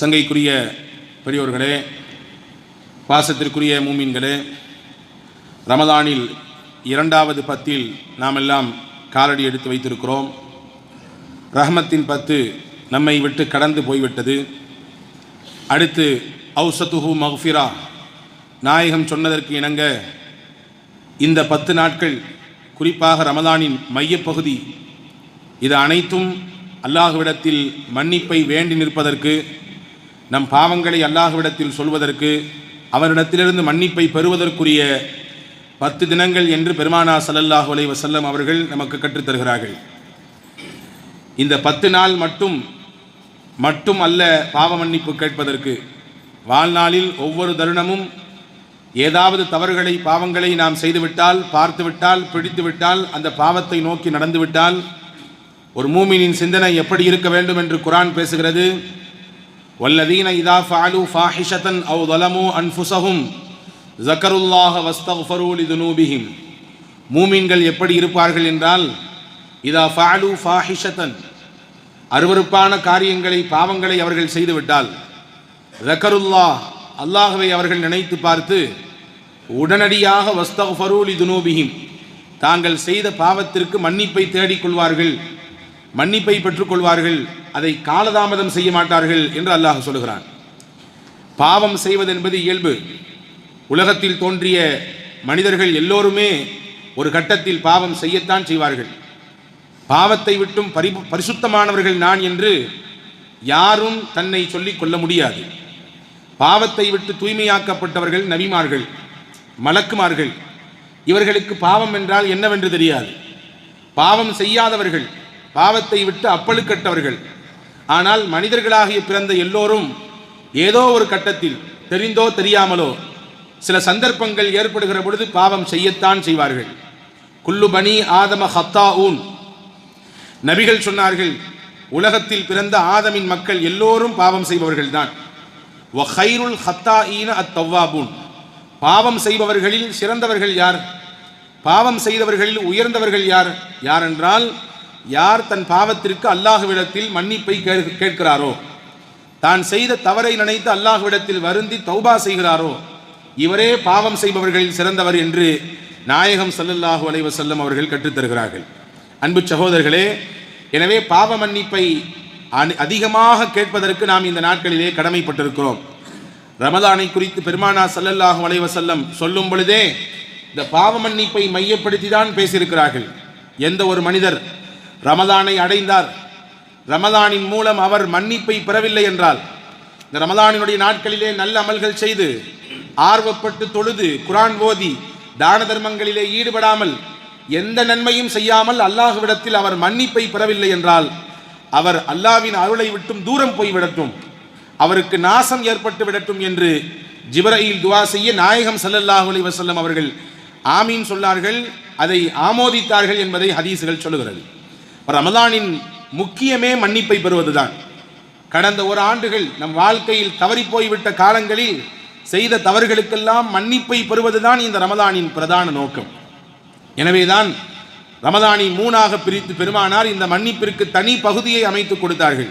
சங்கைக்குரிய பெரியோர்களே பாசத்திற்குரிய மூமீன்களே ரமதானில் இரண்டாவது பத்தில் நாம் எல்லாம் காலடி எடுத்து வைத்திருக்கிறோம். ரஹமத்தின் பத்து நம்மை விட்டு கடந்து போய்விட்டது. அடுத்து ஔசத்துஹு மஹ்ஃபிரா நாயகம் சொன்னதற்கு இணங்க இந்த பத்து நாட்கள் குறிப்பாக ரமதானின் மையப்பகுதி இது அனைத்தும் அல்லாஹ்விடத்தில் மன்னிப்பை வேண்டி நிற்பதற்கு நம் பாவங்களை அல்லாஹ்விடத்தில் சொல்வதற்கு அவரிடத்திலிருந்து மன்னிப்பை பெறுவதற்குரிய பத்து தினங்கள் என்று பெருமானா சல்லல்லாஹு அலை வசல்லம் அவர்கள் நமக்கு கற்றுத்தருகிறார்கள் இந்த பத்து நாள் மட்டும் மட்டும் அல்ல பாவ மன்னிப்பு கேட்பதற்கு. வாழ்நாளில் ஒவ்வொரு தருணமும் ஏதாவது தவறுகளை பாவங்களை நாம் செய்துவிட்டால் பார்த்துவிட்டால் பிடித்துவிட்டால் அந்த பாவத்தை நோக்கி நடந்துவிட்டால் ஒரு மூமினின் சிந்தனை எப்படி இருக்க வேண்டும் என்று குரான் பேசுகிறது? வல்லதீன இதா ஃபாலு ஃபாஹிஷத்தன் அவு தலமு அன்ஃபுசஹும் ஜக்கருல்லாஹ வஸ்தஃபரு லிதுனூபிஹிம் மூமின்கள் எப்படி இருப்பார்கள் என்றால் இதா ஃபாலு ஃபாஹிஷத்தன் அருவருப்பான காரியங்களை பாவங்களை அவர்கள் செய்துவிட்டால் ரக்கருல்லா அல்லாஹவை அவர்கள் நினைத்து பார்த்து உடனடியாக வஸ்தஃபரூலி துனூபிஹிம் தாங்கள் செய்த பாவத்திற்கு மன்னிப்பை தேடிக்கொள்வார்கள். மன்னிப்பை பெற்றுக்கொள்வார்கள் அதை காலதாமதம் செய்ய மாட்டார்கள் என்று அல்லாஹ் சொல்கிறான் பாவம் செய்வதென்பது இயல்பு. உலகத்தில் தோன்றிய மனிதர்கள் எல்லோருமே ஒரு கட்டத்தில் பாவம் செய்யத்தான் செய்வார்கள். பாவத்தை விட்டும் பரி பரிசுத்தமானவர்கள் நான் என்று யாரும் தன்னை சொல்லிக் கொள்ள முடியாது. பாவத்தை விட்டு தூய்மையாக்கப்பட்டவர்கள் நபிமார்கள் மலக்குமார்கள். இவர்களுக்கு பாவம் என்றால் என்னவென்று தெரியாது. பாவம் செய்யாதவர்கள் பாவத்தை விட்டு அப்பழுக்கட்டவர்கள் ஆனால் மனிதர்களாகிய பிறந்த எல்லோரும் ஏதோ ஒரு கட்டத்தில் தெரிந்தோ தெரியாமலோ சில சந்தர்ப்பங்கள் ஏற்படுகிற பொழுது பாவம் செய்யத்தான் செய்வார்கள். குல்லு பனி ஆதம ஹத்தா ஊன் நபிகள் சொன்னார்கள் உலகத்தில் பிறந்த ஆதமின் மக்கள் எல்லோரும் பாவம் செய்பவர்கள்தான். வஹைருல் ஹத்தா ஈன அத் தவ்வாபூன். பாவம் செய்பவர்களில் சிறந்தவர்கள் யார்? பாவம் செய்தவர்களில் உயர்ந்தவர்கள் யார்? யார் என்றால் யார் தன் பாவத்திற்கு அல்லாஹ்விடத்தில் மன்னிப்பை கேட்கிறாரோ? தான் செய்த தவறை நினைத்து அல்லாஹ்விடத்தில் வருந்தி தௌபா செய்கிறாரோ? இவரே பாவம் செய்பவர்களில் சிறந்தவர் என்று நாயகம் சல்லல்லாஹு அலைவசல்லம் அவர்கள் கற்றுத்தருகிறார்கள் அன்பு சகோதரர்களே எனவே பாவ மன்னிப்பை அதிகமாக கேட்பதற்கு நாம் இந்த நாட்களிலே கடமைப்பட்டிருக்கிறோம். ரமதானை குறித்து பெருமானா சல்லல்லாஹு அலைவசல்லம் சொல்லும் பொழுதே இந்த பாவ மன்னிப்பை மையப்படுத்தி தான் பேசியிருக்கிறார்கள். எந்த ஒரு மனிதர் ரமதானை அடைந்தார். ரமதானின் மூலம் அவர் மன்னிப்பை பெறவில்லை என்றால் இந்த ரமதானினுடைய நாட்களிலே நல்ல அமல்கள் செய்து ஆர்வப்பட்டு தொழுது குரான் ஓதி தான தர்மங்களிலே ஈடுபடாமல் எந்த நன்மையும் செய்யாமல் அல்லாஹுவிடத்தில் அவர் மன்னிப்பை பெறவில்லை என்றால் அவர் அல்லாவின் அருளை விட்டும் தூரம் போய்விடட்டும் அவருக்கு நாசம் ஏற்பட்டு விடட்டும் என்று ஜிப்ரயில் துவா செய்ய நாயகம் ஸல்லல்லாஹு அலி வசல்லம் அவர்கள் ஆமீன் சொன்னார்கள் அதை ஆமோதித்தார்கள் என்பதை ஹதீஸுகள் சொல்லுகிறது. ரமலானின் முக்கியமே மன்னிப்பை பெறுவதுதான். கடந்த ஒரு ஆண்டுகள் நம் வாழ்க்கையில் தவறிப் போய்விட்ட காலங்களில் செய்த தவறுகளுக்கெல்லாம் மன்னிப்பை பெறுவதுதான் இந்த ரமலானின் பிரதான நோக்கம். எனவேதான் ரமதானை மூணாக பிரித்து பெருமானார் இந்த மன்னிப்பிற்கு தனி பகுதியை அமைத்து கொடுத்தார்கள்.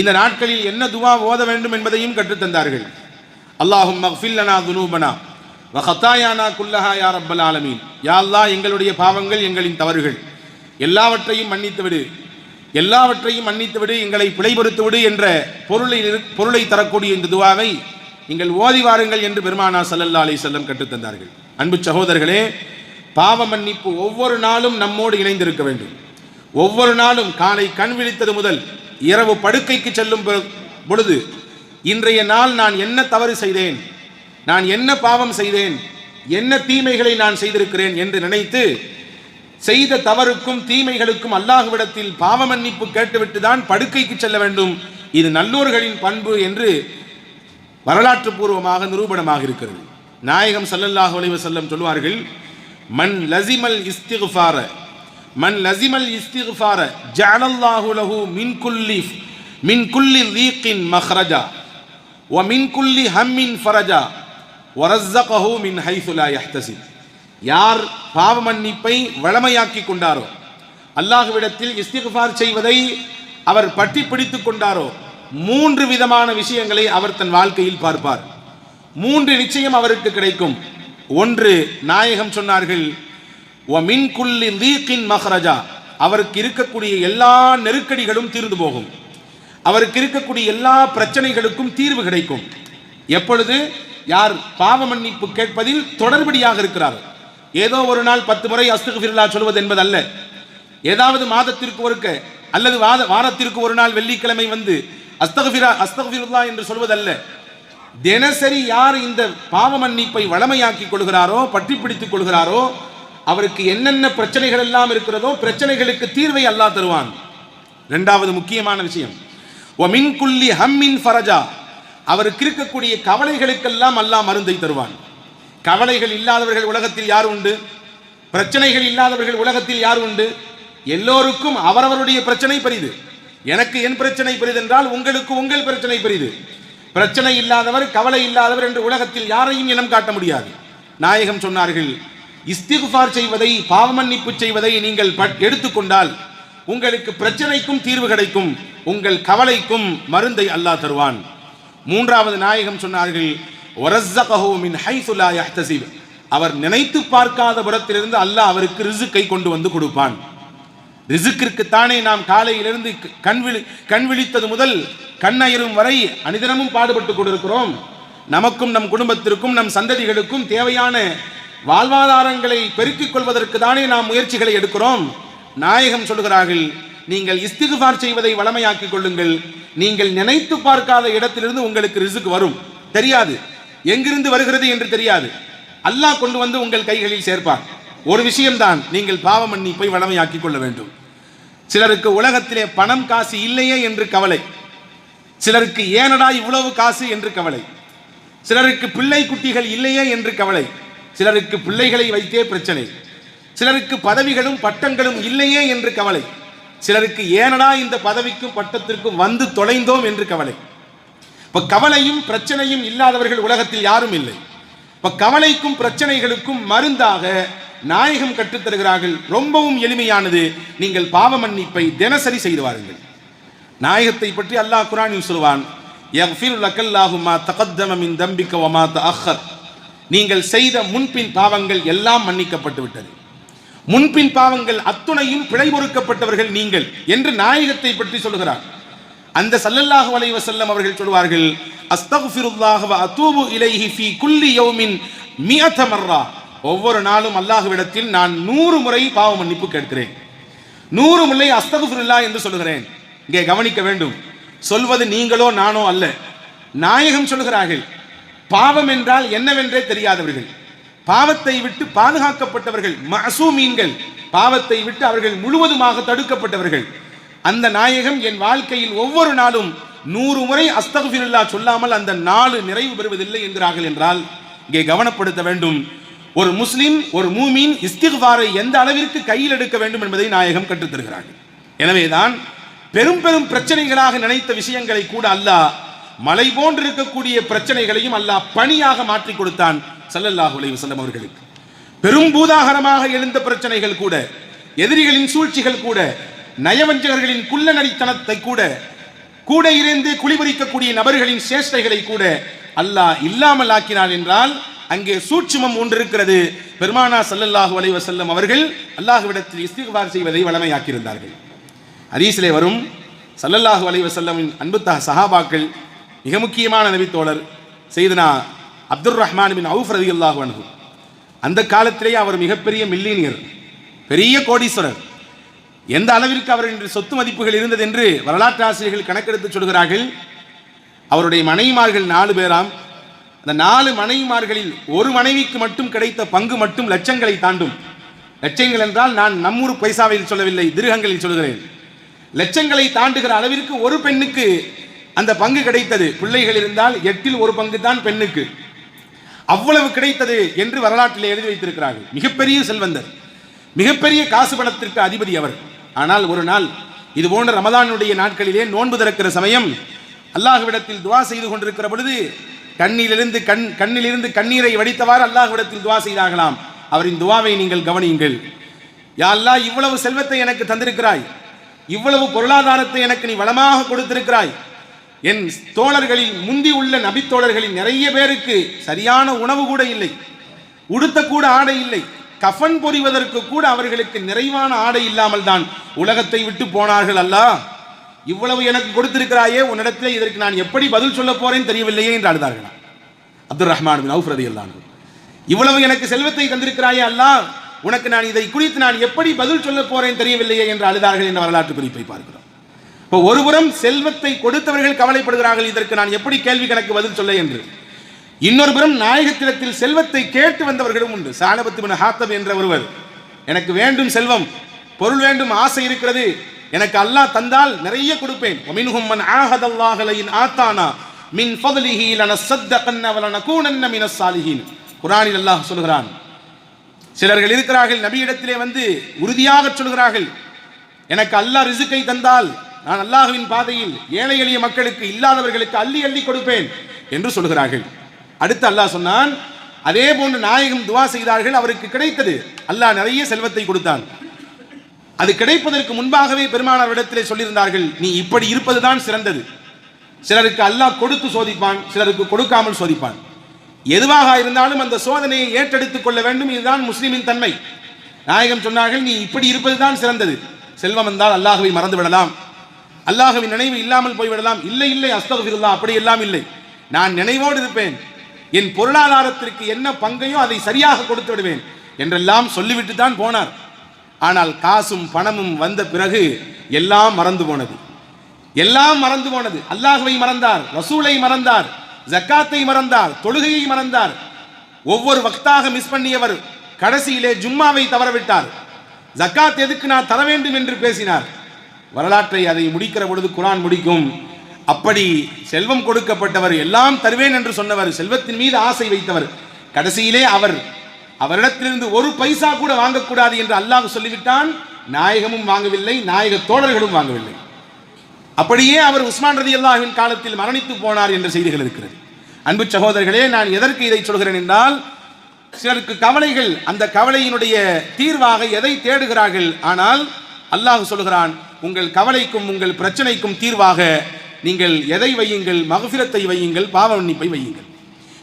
இந்த நாட்களில் என்ன துவா ஓத வேண்டும் என்பதையும் கற்றுத்தந்தார்கள் அல்லாஹும் மஃபில்லனா துனூபனா வஹத்தாயானா குல்லஹா யார் அப்பல் ஆலமீன். யா அல்லாஹ் எங்களுடைய பாவங்கள் எங்களின் தவறுகள். எல்லாவற்றையும் மன்னித்து விடு. எல்லாவற்றையும் மன்னித்து விடு எங்களை பிழைபடுத்து விடு என்ற பொருளை பொருளை தரக்கூடிய இந்த துவாவை நீங்கள் ஓதி வாருங்கள் என்று பெருமானா சல்லல்லா அலி செல்லம் கற்றுத்தந்தார்கள் அன்பு சகோதரர்களே பாவ மன்னிப்பு ஒவ்வொரு நாளும் நம்மோடு இணைந்திருக்க வேண்டும். ஒவ்வொரு நாளும் காலை கண் விழித்தது முதல் இரவு படுக்கைக்கு செல்லும் பொ- பொழுது இன்றைய நாள் நான் என்ன தவறு செய்தேன் நான் என்ன பாவம் செய்தேன் என்ன தீமைகளை நான் செய்திருக்கிறேன் என்று நினைத்து செய்த தவறுக்கும் தீமைகளுக்கும் அல்லாஹுவிடத்தில் பாவ மன்னிப்பு கேட்டுவிட்டு தான் படுக்கைக்கு செல்ல வேண்டும். இது நல்லோர்களின் பண்பு என்று வரலாற்று பூர்வமாக நிரூபணமாக இருக்கிறது. நாயகம் சல்லல்லாஹு அலைவ செல்லம் சொல்வார்கள் மன் லசிமல் இஸ்திக்ஃபார மன் லசிமல் இஸ்திக்ஃபார ஜஅலல்லாஹு லஹு மின் குல்லி மின் குல்லி லீக்கின் மஹ்ரஜா ஒ மின் குல்லி ஹம்மின் ஃபரஜா ஒரஸ்ஸகஹு மின் ஹைசுலா யஹ்தசிப் யார் பாவ மன்னிப்பை வளமையாக்கி கொண்டாரோ அல்லாஹ்விடத்தில் இஸ்திக்ஃபார் செய்வதை அவர் பற்றி பிடித்துக் கொண்டாரோ மூன்று விதமான விஷயங்களை அவர் தன் வாழ்க்கையில் பார்ப்பார். மூன்று நிச்சயம் அவருக்கு கிடைக்கும். ஒன்று நாயகம் சொன்னார்கள் "வ மின் அவருக்கு இருக்கக்கூடிய எல்லா நெருக்கடிகளும் தீர்ந்து போகும். அவருக்கு இருக்கக்கூடிய எல்லா பிரச்சனைகளுக்கும் தீர்வு கிடைக்கும். எப்பொழுது? யார் பாவ மன்னிப்பு கேட்பதில் தொடர்படியாக இருக்கிறார். ஏதோ ஒரு நாள் பத்து முறை அஸ்துகுஃபிருல்லா சொல்வது என்பது அல்ல ஏதாவது மாதத்திற்கு ஒருக்க அல்லது வாத வாரத்திற்கு ஒரு நாள் வெள்ளிக்கிழமை வந்து அஸ்தகுஃபிரா அஸ்தகுஃபிருல்லா என்று சொல்வதல்ல. தினசரி யார் இந்த பாவ மன்னிப்பை வளமையாக்கிக் கொள்கிறாரோ பற்றி பிடித்துக் கொள்கிறாரோ அவருக்கு என்னென்ன பிரச்சனைகள் எல்லாம் இருக்கிறதோ பிரச்சனைகளுக்கு தீர்வை அல்லாஹ் தருவான். இரண்டாவது முக்கியமான விஷயம். ஒ மின் குல்லி ஹம்மின் ஃபரஜா. அவருக்கு இருக்கக்கூடிய கவலைகளுக்கெல்லாம் அல்லாஹ் மருந்தை தருவான். கவலைகள் இல்லாதவர்கள் உலகத்தில் யார் உண்டு? பிரச்சனைகள் இல்லாதவர்கள் உலகத்தில் யார் உண்டு? எல்லோருக்கும் அவரவருடைய பிரச்சனை பெரிது. எனக்கு என் பிரச்சனை பெரிதென்றால் உங்களுக்கு உங்கள் பிரச்சனை பெரிது. பிரச்சனை இல்லாதவர் கவலை இல்லாதவர் என்று உலகத்தில் யாரையும் இனம் காட்ட முடியாது. நாயகம் சொன்னார்கள் இஸ்திகுஃபார் செய்வதை பாவமன்னிப்பு செய்வதை நீங்கள் பட்- எடுத்துக்கொண்டால் உங்களுக்கு பிரச்சனைக்கும் தீர்வு கிடைக்கும். உங்கள் கவலைக்கும் மருந்தை அல்லாஹ் தருவான். மூன்றாவது நாயகம் சொன்னார்கள் அவர் நினைத்து பார்க்காத புறத்திலிருந்து அல்லாஹ் அவருக்கு ரிசுக்கை கொண்டு வந்து கொடுப்பான். ரிசுக்கிற்குத்தானே நாம் காலையிலிருந்து கண் விழி கண் விழித்தது முதல் கண்ணயரும் வரை அனிதனமும் பாடுபட்டு கொண்டிருக்கிறோம். நமக்கும் நம் குடும்பத்திற்கும் நம் சந்ததிகளுக்கும் தேவையான வாழ்வாதாரங்களை பெருக்கிக் கொள்வதற்கு தானே நாம் முயற்சிகளை எடுக்கிறோம். நாயகம் சொல்கிறார்கள் நீங்கள் இஸ்திகுபார் செய்வதை வளமையாக்கிக் கொள்ளுங்கள். நீங்கள் நினைத்து பார்க்காத இடத்திலிருந்து உங்களுக்கு ரிசுக் வரும். தெரியாது. எங்கிருந்து வருகிறது என்று தெரியாது. அல்லாஹ் கொண்டு வந்து உங்கள் கைகளில் சேர்ப்பார். ஒரு விஷயம்தான் நீங்கள் பாவ மன்னிப்பை வளமையாக்கிக் கொள்ள வேண்டும். சிலருக்கு உலகத்திலே பணம் காசு இல்லையே என்று கவலை. சிலருக்கு ஏனடா இவ்வளவு காசு என்று கவலை. சிலருக்கு பிள்ளை குட்டிகள் இல்லையே என்று கவலை. சிலருக்கு பிள்ளைகளை வைத்தே பிரச்சனை. சிலருக்கு பதவிகளும் பட்டங்களும் இல்லையே என்று கவலை. சிலருக்கு ஏனடா இந்த பதவிக்கும் பட்டத்திற்கும் வந்து தொலைந்தோம் என்று கவலை. இப்ப கவலையும் பிரச்சனையும் இல்லாதவர்கள் உலகத்தில் யாரும் இல்லை. இப்ப கவலைக்கும் பிரச்சனைகளுக்கும் மருந்தாக நாயகம் கற்றுத்தருகிறார்கள். ரொம்பவும் எளிமையானது. நீங்கள் பாவ மன்னிப்பை தினசரி செய்து வாருங்கள். நாயகத்தை பற்றி அல்லாஹ் குரானில் சொல்வான் நீங்கள் செய்த முன்பின் பாவங்கள் எல்லாம் மன்னிக்கப்பட்டு விட்டது. முன்பின் பாவங்கள் அத்துணையும் பிழை பொறுக்கப்பட்டவர்கள் நீங்கள் என்று நாயகத்தை பற்றி சொல்கிறார் அந்த சல்லல்லாஹு அலைஹி வஸல்லம் அவர்கள் சொல்வார்கள் அஸ்தக்ஃபிருல்லாஹ வ அதூபு இலைஹி ஃபீ குல்லி யௌமின் மியத மர்ரா. ஒவ்வொரு நாளும் அல்லாஹ்விடத்தில் நான் நூறு முறை பாவ மன்னிப்பு கேட்கிறேன். நூறு முறை அஸ்தகுஃபிருல்லா என்று சொல்லுகிறேன். இங்கே கவனிக்க வேண்டும். சொல்வது நீங்களோ நானோ அல்ல. நாயகம் சொல்கிறார்கள் பாவம் என்றால் என்னவென்றே தெரியாதவர்கள். பாவத்தை விட்டு பாதுகாக்கப்பட்டவர்கள் மசூமீன்கள் பாவத்தை விட்டு அவர்கள் முழுவதுமாக தடுக்கப்பட்டவர்கள். அந்த நாயகம் என் வாழ்க்கையில் ஒவ்வொரு நாளும் நூறு முறை அஸ்தகுஃபிருல்லா சொல்லாமல் அந்த நாள் நிறைவு பெறுவதில்லை என்கிறார்கள் என்றால் இங்கே கவனப்படுத்த வேண்டும். ஒரு முஸ்லிம் ஒரு மூமின் இஸ்திக்பாரை எந்த அளவிற்கு கையில் எடுக்க வேண்டும் என்பதை நாயகம் கற்றுத்தருகிறார்கள் எனவேதான் பெரும் பெரும் பிரச்சனைகளாக நினைத்த விஷயங்களை கூட அல்லாஹ் மலை போன்று இருக்கக்கூடிய பிரச்சனைகளையும் அல்லாஹ் பணியாக மாற்றி கொடுத்தான் சல்லல்லாஹு அலைஹி வஸல்லம் அவர்களுக்கு. பெரும் பூதாகரமாக எழுந்த பிரச்சனைகள் கூட எதிரிகளின் சூழ்ச்சிகள் கூட நயவஞ்சகர்களின் குள்ளநடித்தனத்தை கூட கூட இருந்து குளிபுரிக்கக்கூடிய நபர்களின் சேஷ்டைகளை கூட அல்லாஹ் இல்லாமல் ஆக்கினான் என்றால் அங்கே சூட்சுமம் ஒன்று இருக்கிறது பெருமானா சல்லல்லாஹு அலைவ செல்லம் அவர்கள் அல்லாஹுவிடத்தில் இஸ்திகார் செய்வதை வளமையாக்கியிருந்தார்கள். ஹதீஸிலே வரும் சல்லல்லாஹு அலைவ செல்லமின் அன்புத்தக சஹாபாக்கள் மிக முக்கியமான நபித்தோழர் செய்தனா அப்துர் ரஹ்மான் பின் அவுஃப் ரலியல்லாஹு அன்ஹு. அந்த காலத்திலேயே அவர் மிகப்பெரிய மில்லினியர் பெரிய கோடீஸ்வரர். எந்த அளவிற்கு அவர் சொத்து மதிப்புகள் இருந்தது என்று வரலாற்று ஆசிரியர்கள் கணக்கெடுத்து சொல்கிறார்கள் அவருடைய மனைவிமார்கள் நாலு பேராம். அந்த நாலு மனைவிமார்களில் ஒரு மனைவிக்கு மட்டும் கிடைத்த பங்கு மட்டும் லட்சங்களை தாண்டும். லட்சங்கள் என்றால் நான் நம்மூர் பைசாவில் சொல்லவில்லை திருகங்களில் சொல்கிறேன். லட்சங்களை தாண்டுகிற அளவிற்கு ஒரு பெண்ணுக்கு அந்த பங்கு கிடைத்தது. பிள்ளைகள் இருந்தால் எட்டில் ஒரு பங்கு தான் பெண்ணுக்கு. அவ்வளவு கிடைத்தது என்று வரலாற்றில் எழுதி வைத்திருக்கிறார்கள். மிகப்பெரிய செல்வந்தர். மிகப்பெரிய காசு பணத்திற்கு அதிபதி அவர். ஆனால் ஒரு நாள் இது போன்ற ரமதானுடைய நாட்களிலே நோன்பு திறக்கிற சமயம் அல்லாஹுவிடத்தில் துவா செய்து கொண்டிருக்கிற பொழுது கண்ணிலிருந்து கண் கண்ணிலிருந்து கண்ணீரை வடித்தவாறு அல்லாஹுவிடத்தில் துவா செய்தாகலாம் அவரின் துவாவை நீங்கள் கவனியுங்கள். யா அல்லாஹ் இவ்வளவு செல்வத்தை எனக்கு தந்திருக்கிறாய். இவ்வளவு பொருளாதாரத்தை எனக்கு நீ வளமாக கொடுத்திருக்கிறாய். என் தோழர்களில் முந்தி உள்ள நபித்தோழர்களில் நிறைய பேருக்கு சரியான உணவு கூட இல்லை. உடுத்தக்கூட ஆடை இல்லை. கஃன் பொறிவதற்கு கூட அவர்களுக்கு நிறைவான ஆடை இல்லாமல் தான் உலகத்தை விட்டு போனார்கள் அல்லாஹ் இவ்வளவு எனக்கு கொடுத்திருக்கிறாயே உன்னிடத்தில் இதற்கு நான் எப்படி பதில் சொல்ல போறேன் தெரியவில்லையே என்று அழுதார்கள்? அப்துல் ரஹ்மான் பின் அவுஃப் இவ்வளவு எனக்கு செல்வத்தை தந்திருக்கிறாயே அல்லா உனக்கு நான் இதை குறித்து நான் எப்படி பதில் சொல்ல போறேன் தெரியவில்லையே என்று அழுதார்கள் என்ற வரலாற்று குறிப்பை பார்க்கிறோம். இப்போ ஒருபுறம் செல்வத்தை கொடுத்தவர்கள் கவலைப்படுகிறார்கள் இதற்கு நான் எப்படி கேள்வி கணக்கு பதில் சொல்ல என்று. இன்னொரு புறம் நாயகத்திடத்தில் செல்வத்தை கேட்டு வந்தவர்களும் உண்டு. சாலபத்து ஹாத்தப் என்ற ஒருவர் எனக்கு வேண்டும் செல்வம் பொருள் வேண்டும் ஆசை இருக்கிறது. எனக்கு அல்லாஹ் தந்தால் நிறைய கொடுப்பேன். ஒமின்ஹும் மன் ஆத்தானா மின் ஃபதலிஹி லன சத்தகன்ன வலன கூனன்ன மின சாலிஹீன் குரானில் அல்லாஹ் சொல்கிறான். சிலர்கள் இருக்கிறார்கள் நபியிடத்திலே வந்து உறுதியாக சொல்கிறார்கள். எனக்கு அல்லாஹ் ரிசுக்கை தந்தால் நான் அல்லாஹுவின் பாதையில் ஏழை எளிய மக்களுக்கு இல்லாதவர்களுக்கு அள்ளி அள்ளி கொடுப்பேன் என்று சொல்கிறார்கள். அடுத்து அல்லாஹ் சொன்னான் அதே போன்று நாயகம் துவா செய்தார்கள் அவருக்கு கிடைத்தது. அல்லாஹ் நிறைய செல்வத்தை கொடுத்தான். அது கிடைப்பதற்கு முன்பாகவே பெருமானாரிடத்திலே சொல்லியிருந்தார்கள் நீ இப்படி இருப்பதுதான் சிறந்தது. சிலருக்கு அல்லாஹ் கொடுத்து சோதிப்பான் சிலருக்கு கொடுக்காமல் சோதிப்பான். எதுவாக இருந்தாலும் அந்த சோதனையை ஏற்றெடுத்துக் கொள்ள வேண்டும் இதுதான் முஸ்லிமின் தன்மை. நாயகம் சொன்னார்கள் நீ இப்படி இருப்பதுதான் சிறந்தது. செல்வம் வந்தால் அல்லாஹ்வை மறந்து விடலாம். அல்லாஹவின் நினைவு இல்லாமல் போய்விடலாம். இல்லை இல்லை அஸ்தகுஃபிருல்லா அப்படி எல்லாம் இல்லை. நான் நினைவோடு இருப்பேன். என் பொருளாதாரத்திற்கு என்ன பங்கையும் அதை சரியாக கொடுத்து விடுவேன் என்றெல்லாம் சொல்லிவிட்டு தான் போனார். ஆனால் காசும் பணமும் வந்த பிறகு எல்லாம் மறந்து போனது. எல்லாம் மறந்து போனது. அல்லாஹுவை மறந்தார் ரசூலை மறந்தார் ஜக்காத்தை மறந்தார் தொழுகையை மறந்தார். ஒவ்வொரு வக்தாக மிஸ் பண்ணியவர் கடைசியிலே ஜும்மாவை தவறவிட்டார். ஜக்காத் எதுக்கு நான் தர வேண்டும் என்று பேசினார். வரலாற்றை அதை முடிக்கிற பொழுது குரான் முடிக்கும். அப்படி செல்வம் கொடுக்கப்பட்டவர் எல்லாம் தருவேன் என்று சொன்னவர் செல்வத்தின் மீது ஆசை வைத்தவர். கடைசியிலே அவர் அவரிடத்திலிருந்து ஒரு பைசா கூட வாங்கக்கூடாது என்று அல்லாஹ் சொல்லிவிட்டான். நாயகமும் வாங்கவில்லை நாயக தோழர்களும் வாங்கவில்லை. அப்படியே அவர் உஸ்மான் ரதி அல்லாஹின் காலத்தில் மரணித்து போனார் என்ற செய்திகள் இருக்கிறது. அன்பு சகோதரர்களே நான் எதற்கு இதை சொல்கிறேன் என்றால் சிலருக்கு கவலைகள் அந்த கவலையினுடைய தீர்வாக எதை தேடுகிறார்கள்? ஆனால் அல்லாஹ் சொல்கிறான் உங்கள் கவலைக்கும் உங்கள் பிரச்சனைக்கும் தீர்வாக நீங்கள் எதை வையுங்கள்? மகபிரத்தை வையுங்கள் பாவ மன்னிப்பை வையுங்கள்.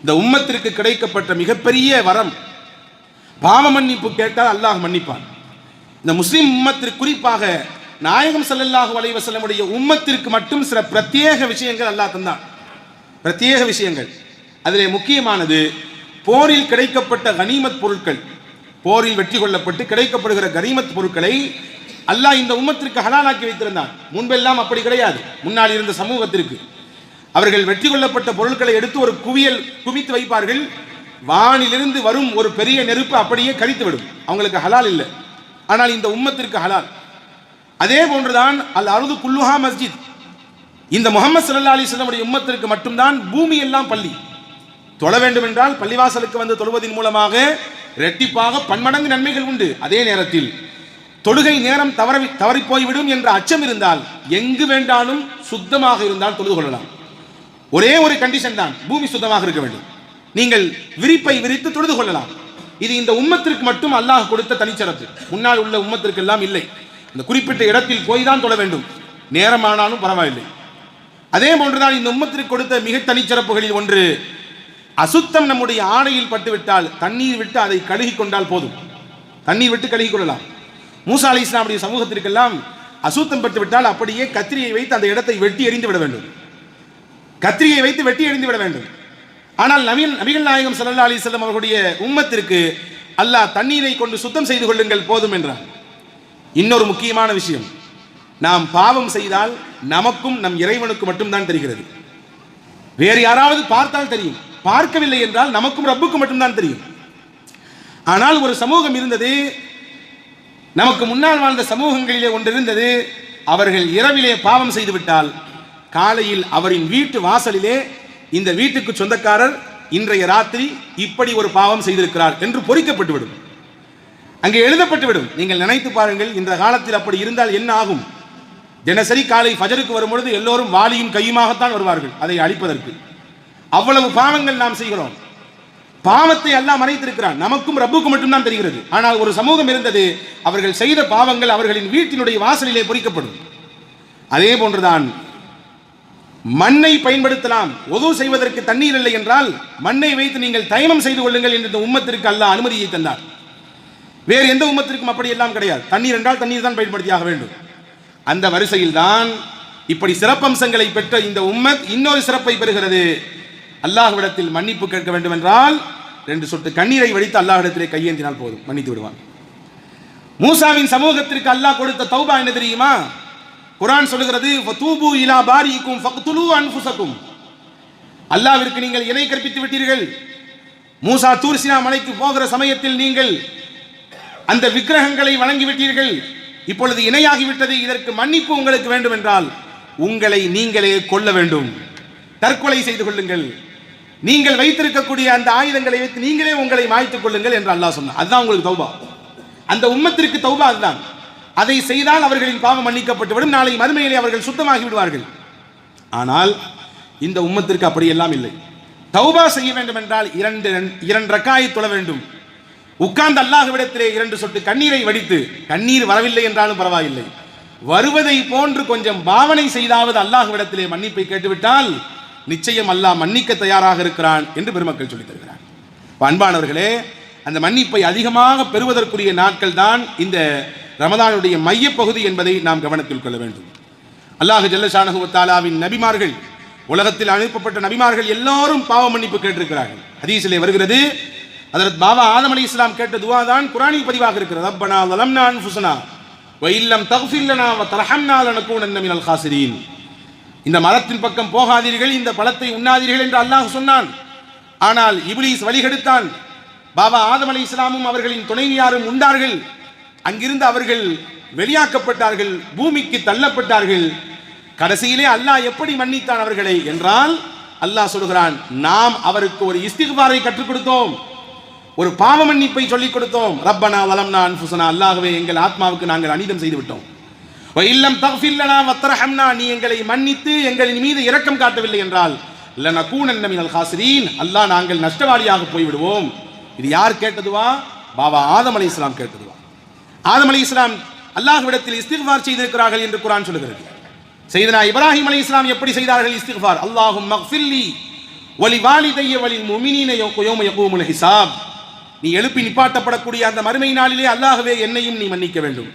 இந்த உம்மத்திற்கு கிடைக்கப்பட்ட மிகப்பெரிய வரம் பாவ மன்னிப்பு கேட்டால் அல்லாஹ் மன்னிப்பான். இந்த முஸ்லீம் உம்மத்திற்கு குறிப்பாக நாயகம் சல்லல்லாஹு அலைஹி வஸல்லமுடைய உம்மத்திற்கு மட்டும் சில பிரத்யேக விஷயங்கள் அல்லாஹ் தந்தான். பிரத்யேக விஷயங்கள். அதிலே முக்கியமானது போரில் கிடைக்கப்பட்ட கனிமத் பொருட்கள் போரில் வெற்றி கொள்ளப்பட்டு கிடைக்கப்படுகிற கனிமத் பொருட்களை அல்லாஹ் இந்த உம்மத்திற்கு ஹலாலாக்கி வைத்திருந்தான். முன்பெல்லாம் அப்படி கிடையாது. முன்னால் இருந்த சமூகத்திற்கு. அவர்கள் வெற்றி கொள்ளப்பட்ட பொருட்களை எடுத்து ஒரு குவியல் குவித்து வைப்பார்கள். வானிலிருந்து வரும் ஒரு பெரிய நெருப்பு அப்படியே கழித்துவிடும் அவங்களுக்கு ஹலால் இல்லை. ஆனால் இந்த உம்மத்திற்கு ஹலால். அதே போன்றுதான் அல் அருது குல்லுஹா மஸ்ஜித். இந்த முகமது சல்லா அலிஸ்லமுடைய உம்மத்திற்கு மட்டும்தான் பூமி எல்லாம் பள்ளி. தொழ வேண்டும் என்றால் பள்ளிவாசலுக்கு வந்து தொழுவதன் மூலமாக இரட்டிப்பாக பன்மடங்கு நன்மைகள் உண்டு. அதே நேரத்தில் தொழுகை நேரம் தவறி தவறி போய்விடும் என்ற அச்சம் இருந்தால் எங்கு வேண்டாலும் சுத்தமாக இருந்தால் தொழுது கொள்ளலாம். ஒரே ஒரு கண்டிஷன் தான் பூமி சுத்தமாக இருக்க வேண்டும். நீங்கள் விரிப்பை விரித்து தொழுது கொள்ளலாம். இது இந்த உம்மத்திற்கு மட்டும் அல்லாஹ் கொடுத்த தனிச்சிறப்பு. முன்னால் உள்ள உம்மத்திற்கு எல்லாம் இல்லை. இந்த குறிப்பிட்ட இடத்தில் போய் தான் தொழ வேண்டும். நேரமானாலும் பரவாயில்லை. அதே போன்றுதான் இந்த உம்மத்திற்கு கொடுத்த மிக தனிச்சிறப்புகளில் ஒன்று அசுத்தம் நம்முடைய ஆடையில் பட்டுவிட்டால் தண்ணீர் விட்டு அதை கழுகி கொண்டால் போதும். தண்ணீர் விட்டு கழுகி கொள்ளலாம். மூசா அலி இஸ்லாமுடைய சமூகத்திற்கெல்லாம் அசுத்தம் பட்டு விட்டால் அப்படியே கத்திரியை வைத்து அந்த இடத்தை வெட்டி எறிந்து விட வேண்டும். கத்திரியை வைத்து வெட்டி எறிந்து விட வேண்டும். ஆனால் நவீன் நபிகள் நாயகம் சல்லா அலி செல்லம் அவர்களுடைய உம்மத்திற்கு அல்லாஹ் தண்ணீரை கொண்டு சுத்தம் செய்து கொள்ளுங்கள் போதும் என்றார் இன்னொரு முக்கியமான விஷயம். நாம் பாவம் செய்தால் நமக்கும் நம் இறைவனுக்கு மட்டும்தான் தெரிகிறது. வேறு யாராவது பார்த்தால் தெரியும். பார்க்கவில்லை என்றால் நமக்கும் ரப்புக்கும் மட்டும்தான் தெரியும். ஆனால் ஒரு சமூகம் இருந்தது நமக்கு முன்னால் வாழ்ந்த சமூகங்களிலே ஒன்றிருந்தது அவர்கள் இரவிலே பாவம் செய்துவிட்டால் காலையில் அவரின் வீட்டு வாசலிலே இந்த வீட்டுக்கு சொந்தக்காரர் இன்றைய ராத்திரி இப்படி ஒரு பாவம் செய்திருக்கிறார் என்று பொறிக்கப்பட்டுவிடும். அங்கே எழுதப்பட்டுவிடும். நீங்கள் நினைத்து பாருங்கள் இந்த காலத்தில் அப்படி இருந்தால் என்ன ஆகும்? தினசரி காலை ஃபஜருக்கு வரும்பொழுது எல்லோரும் வாளியும் கையுமாகத்தான் வருவார்கள் அதை அழிப்பதற்கு. அவ்வளவு பாவங்கள் நாம் செய்கிறோம். பாவத்தை எல்லாம் மறைத்திருக்கிறான். நமக்கும் ரப்புக்கும் மட்டும்தான் தெரிகிறது. ஆனால் ஒரு சமூகம் இருந்தது அவர்கள் செய்த பாவங்கள் அவர்களின் வீட்டினுடைய வாசலிலே பொறிக்கப்படும். அதே போன்றுதான் மண்ணை பயன்படுத்தலாம். ஒது செய்வதற்கு தண்ணீர் இல்லை என்றால் மண்ணை வைத்து நீங்கள் தைமம் செய்து கொள்ளுங்கள் என்று இந்த உம்மத்திற்கு அல்ல அனுமதியை தந்தார். வேறு எந்த உம்மத்திற்கும் அப்படி எல்லாம் கிடையாது. தண்ணீர் என்றால் தண்ணீர் தான் பயன்படுத்தியாக வேண்டும். அந்த வரிசையில் தான் இப்படி சிறப்பம்சங்களை பெற்ற இந்த உம்மத் இன்னொரு சிறப்பை பெறுகிறது. அல்லாஹ்விடத்தில் மன்னிப்பு கேட்க வேண்டும் என்றால் ரெண்டு சொட்டு கண்ணீரை வடித்து அல்லாஹ்விடத்திலே கையேந்தினால் போதும். மன்னித்து விடுவான். மூசாவின் சமூகத்திற்கு அல்லாஹ் கொடுத்த தௌபா என்ன தெரியுமா? குரான் சொல்லுகிறது தூபு இலா பாரிக்கும் ஃபக்துலு அன்ஃபுசக்கும். அல்லாஹ்விற்கு நீங்கள் இணை கற்பித்து விட்டீர்கள். மூசா தூர்சினா மலைக்கு போகிற சமயத்தில் நீங்கள் அந்த விக்கிரகங்களை வணங்கி விட்டீர்கள். இப்பொழுது இணையாகிவிட்டது இதற்கு மன்னிப்பு உங்களுக்கு வேண்டும் என்றால் உங்களை நீங்களே கொல்ல வேண்டும். தற்கொலை செய்து கொள்ளுங்கள். நீங்கள் வைத்திருக்கக்கூடிய அந்த ஆயுதங்களை வைத்து நீங்களே உங்களை மாய்த்துக் கொள்ளுங்கள் என்று அல்லாஹ் சொன்னார் அதுதான் உங்களுக்கு தௌபா. அந்த உம்மத்திற்கு தௌபா அதுதான். அதை செய்தால் அவர்களின் பாவம் மன்னிக்கப்பட்டுவிடும் நாளை மறுமையிலே அவர்கள் சுத்தமாகி விடுவார்கள். ஆனால் இந்த உம்மத்திற்கு அப்படியெல்லாம் இல்லை. தௌபா செய்ய வேண்டும் என்றால் இரண்டு இரண்டு ரக்காயை தொழ வேண்டும். உட்கார்ந்து அல்லாஹ்விடத்திலே இரண்டு சொட்டு கண்ணீரை வடித்து கண்ணீர் வரவில்லை என்றாலும் பரவாயில்லை. வருவதை போன்று கொஞ்சம் பாவனை செய்தாவது அல்லாஹ்விடத்திலே மன்னிப்பை கேட்டுவிட்டால் நிச்சயம் அல்லாஹ் மன்னிக்க தயாராக இருக்கிறான் என்று பெருமக்கள் சொல்லித் தருகிறார் அன்பானவர்களே அந்த மன்னிப்பை அதிகமாக பெறுவதற்குரிய நாட்கள் தான் இந்த ரமதானுடைய மையப்பகுதி என்பதை நாம் கவனத்தில் கொள்ள வேண்டும். அல்லாஹ் ஜல்லஷானகுவத்தாலாவின் நபிமார்கள் உலகத்தில் அனுப்பப்பட்ட நபிமார்கள் எல்லோரும் பாவ மன்னிப்பு கேட்டிருக்கிறார்கள். ஹதீஸிலே வருகிறது அதற்கு பாபா ஆதம் அலி இஸ்லாம் கேட்ட துவா தான் குரானில் பதிவாக இருக்கிறது. அப்பனா வலம்னா அன்ஃபுஸனா வ இல்லம் தக்ஃபிர் லனா வ தர்ஹம்னா மினல் ஹாசிரீன். இந்த மரத்தின் பக்கம் போகாதீர்கள் இந்த பழத்தை உண்ணாதீர்கள் என்று அல்லாஹ் சொன்னான். ஆனால் இப்லீஸ் வழிகெடுத்தான். பாபா ஆதம் அலி இஸ்லாமும் அவர்களின் துணைவியாரும் உண்டார்கள். அங்கிருந்து அவர்கள் வெளியாக்கப்பட்டார்கள் பூமிக்கு தள்ளப்பட்டார்கள். கடைசியிலே அல்லாஹ் எப்படி மன்னித்தான் அவர்களை என்றால் அல்லாஹ் சொல்கிறான் நாம் அவருக்கு ஒரு இஸ்திகுபாரை கற்றுக் கொடுத்தோம். ஒரு பாவ மன்னிப்பை சொல்லிக் கொடுத்தோம். ரப்பனா வலம்னா அன்ஃபுசனா அல்லாஹ்வே எங்கள் ஆத்மாவுக்கு நாங்கள் அனிதம் செய்து விட்டோம் இல்லம் தஃபில்லனா வத்தரஹம்னா நீ எங்களை மன்னித்து எங்களின் மீது இரக்கம் காட்டவில்லை என்றால் லனகூனன்ன மினல் காசிரீன் அல்லாஹ் நாங்கள் நஷ்டவாளியாக போய்விடுவோம். இது யார் கேட்டதுவா? பாபா ஆதம் அலி இஸ்லாம் கேட்டதுவா. ஆதம் அலி இஸ்லாம் அல்லாஹ்விடத்தில் இஸ்திக்பார் செய்திருக்கிறார்கள் என்று குரான் சொல்லுகிறது. செய்தனா இப்ராஹிம் அலி இஸ்லாம் எப்படி செய்தார்கள் இஸ்திக்பார் அல்லாஹும் மக்ஃபில்லி வலி வாலிதைய வலி முமினீன யோம யகூமுல் ஹிசாப் நீ எழுப்பி நிப்பாட்டப்படக்கூடிய அந்த மறுமை நாளிலே அல்லாஹவே என்னையும் நீ மன்னிக்க வேண்டும்.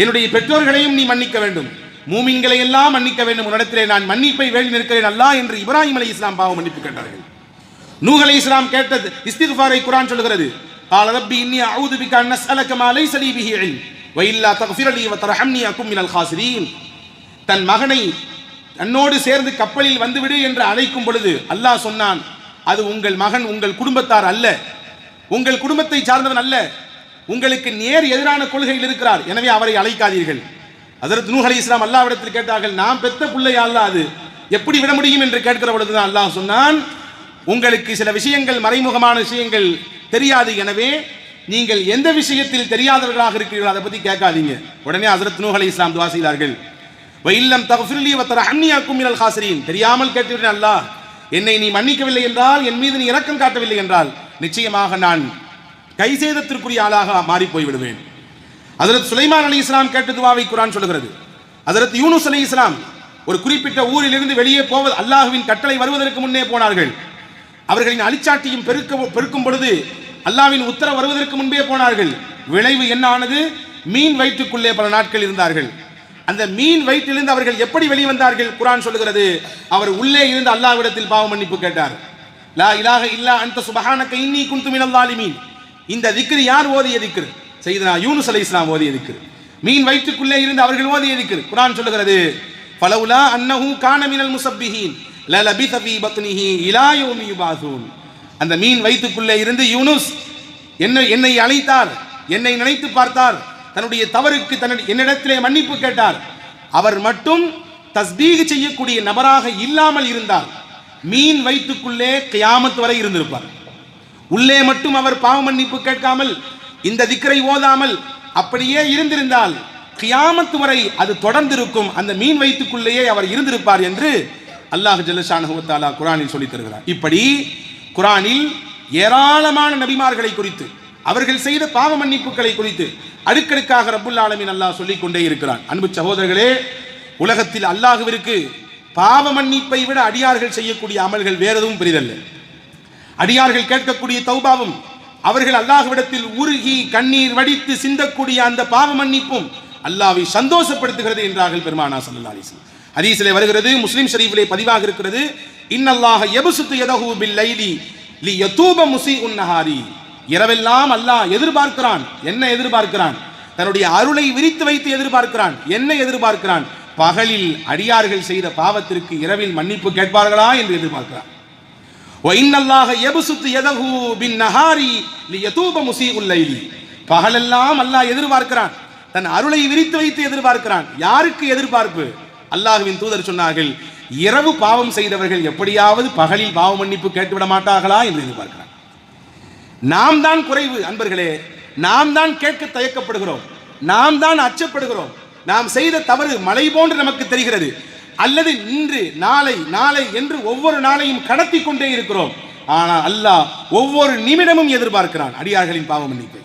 என்னுடைய பெற்றோர்களையும் நீ மன்னிக்க வேண்டும் மூமின்களை எல்லாம் மன்னிக்க வேண்டும் உன்னிடத்திலே நான் மன்னிப்பை வேண்டி நிற்கிறேன் அல்லாஹ் என்று இப்ராஹிம் அலை இஸ்லாம் பாவ மன்னிப்பு கேட்டார்கள் நூஹ் அலை இஸ்லாம் கேட்டது இஸ்திக்பாரை குரான் சொல்கிறது قال ربي إني أعوذ بك أن أسألك ما ليس لي به علم وإلا تغفر لي وترحمني أكن من الخاسرين தன் மகனை தன்னோடு சேர்ந்து கப்பலில் வந்துவிடு என்று அழைக்கும் பொழுது அல்லாஹ் சொன்னான் அது உங்கள் மகன் உங்கள் குடும்பத்தார் அல்ல உங்கள் குடும்பத்தை சார்ந்தவன் அல்ல உங்களுக்கு நேர் எதிரான கொள்கையில் இருக்கிறார். எனவே அவரை அழைக்காதீர்கள். அதற்கு நூஹ் அலி இஸ்லாம் அல்லாவிடத்தில் கேட்டார்கள் நாம் பெத்த பிள்ளை அல்ல அது. எப்படி விட முடியும்? என்று கேட்கிற பொழுதுதான் அல்லாஹ் சொன்னான் உங்களுக்கு சில விஷயங்கள் மறைமுகமான விஷயங்கள் தெரியாது. எனவே நீங்கள் எந்த விஷயத்தில் தெரியாதவர்களாக இருக்கிறீர்கள் அதை பத்தி கேட்காதீங்க. உடனே ஹசரத் நூஹ் அலி இஸ்லாம் துவா செய்தார்கள். வைல்லம் தகஃபிர்லி வத்தர அன்னியாக்கும் மினல் காசிரீன் தெரியாமல் கேட்டுவிட்டேன் அல்லாஹ். என்னை நீ மன்னிக்கவில்லை என்றால் என் மீது நீ இரக்கம் காட்டவில்லை என்றால் நிச்சயமாக நான் கைசேதத்திற்குரிய ஆளாக மாறி போய்விடுவேன் விடுவேன் சுலைமான் அலி இஸ்லாம் கேட்ட துவாவை குரான் சொல்கிறது அதரத் யூனுஸ் அலி இஸ்லாம் ஒரு குறிப்பிட்ட ஊரிலிருந்து வெளியே போவது அல்லாஹுவின் கட்டளை வருவதற்கு முன்னே போனார்கள். அவர்களின் அழிச்சாட்டியும் பெருக்க பெருக்கும் பொழுது அல்லாஹ்வின் உத்தரவு வருவதற்கு முன்பே போனார்கள். விளைவு என்ன ஆனது? மீன் வயிற்றுக்குள்ளே பல நாட்கள் இருந்தார்கள். அந்த மீன் வயிற்றிலிருந்து அவர்கள் எப்படி வெளிவந்தார்கள்? குரான் சொல்லுகிறது. அவர் உள்ளே இருந்து அல்லாஹ்விடத்தில் பாவ மன்னிப்பு கேட்டார். லா இலாக இல்லா அந்த சுபஹானக இன்னி குன்து மினல் ஸாலிமீன். இந்த திக்ரு யார் ஓதிய திக்ரு? செய்தனா யூனுஸ் அலைஹிஸ்ஸலாம் ஓதிய திக்ரு. மீன் வயிற்றுக்குள்ளே இருந்து அவர்கள் ஓதிய திக்ரு. குரான் சொல்லுகிறது பலவுலா அன்னஹு கான மினல் முஸப்பிஹீன் லலபித தபி பத்னிஹி இலா யோமி யுபாசூன் அந்த மீன் வயிற்றுக்குள்ளே இருந்து யூனுஸ் என்னை என்னை அழைத்தார் என்னை நினைத்து பார்த்தார் தன்னுடைய தவறுக்கு தன்னுடைய என்னிடத்திலே மன்னிப்பு கேட்டார். அவர் மட்டும் தஸ்பீக செய்யக்கூடிய நபராக இல்லாமல் இருந்தார். மீன் வயிற்றுக்குள்ளே கியாமத்து வரை இருந்திருப்பார். உள்ளே மட்டும் அவர் பாவ மன்னிப்பு கேட்காமல் இந்த திக்கரை ஓதாமல் அப்படியே இருந்திருந்தால் கியாமத்து வரை அது தொடர்ந்திருக்கும். அந்த மீன் வயிற்றுக்குள்ளேயே அவர் இருந்திருப்பார் என்று அல்லாஹ் ஜல்லஷானஹு குரானில் சொல்லித் தருகிறார். இப்படி குரானில் ஏராளமான நபிமார்களை குறித்து அவர்கள் செய்த பாவ மன்னிப்புகளை குறித்து அடுக்கடுக்காக ரப்புல் ஆலமின் அல்லாஹ் சொல்லிக் கொண்டே இருக்கிறான். அன்பு சகோதரர்களே உலகத்தில் அல்லாஹுவிற்கு பாவ மன்னிப்பை விட அடியார்கள் செய்யக்கூடிய அமல்கள் வேறெதுவும் பெரிதல்ல. அடியார்கள் கேட்கக்கூடிய தௌபாவும் அவர்கள் அல்லாஹ்விடத்தில் உருகி கண்ணீர் வடித்து சிந்தக்கூடிய அந்த பாவ மன்னிப்பும் அல்லாவை சந்தோஷப்படுத்துகிறது என்றார்கள் பெருமானா சல்லா அலைஹி வஸல்லம். ஹதீஸிலே வருகிறது முஸ்லீம் ஷரீஃபிலே பதிவாக இருக்கிறது இன்னல்லாஹ எபுசுத்து யதஹு பில் லைலி லி யதூப முசி உன்னஹாரி இரவெல்லாம் அல்லாஹ் எதிர்பார்க்கிறான். என்ன எதிர்பார்க்கிறான்? தன்னுடைய அருளை விரித்து வைத்து எதிர்பார்க்கிறான். என்ன எதிர்பார்க்கிறான்? பகலில் அடியார்கள் செய்த பாவத்திற்கு இரவில் மன்னிப்பு கேட்பார்களா என்று எதிர்பார்க்கிறான். ஒயின்னல்லாக எபுசுத்து எதகு பின் நஹாரி லியதூப முசி உல்லைலி பகலெல்லாம் அல்லாஹ் எதிர்பார்க்கிறான். தன் அருளை விரித்து வைத்து எதிர்பார்க்கிறான். யாருக்கு எதிர்பார்ப்பு? அல்லாஹுவின் தூதர் சொன்னார்கள் இரவு பாவம் செய்தவர்கள் எப்படியாவது பகலில் பாவ மன்னிப்பு கேட்டுவிட மாட்டார்களா? என்று எதிர்பார்க்கிறான். நாம் தான் குறைவு அன்பர்களே. நாம் தான் கேட்க தயக்கப்படுகிறோம். நாம் தான் அச்சப்படுகிறோம். நாம் செய்த தவறு மலை போன்று நமக்கு தெரிகிறது. அல்லது இன்று நாளை நாளை என்று ஒவ்வொரு நாளையும் கடத்தி கொண்டே இருக்கிறோம். ஆனால் அல்லாஹ் ஒவ்வொரு நிமிடமும் எதிர்பார்க்கிறான். அடியார்களின் பாவம் மன்னிப்பை.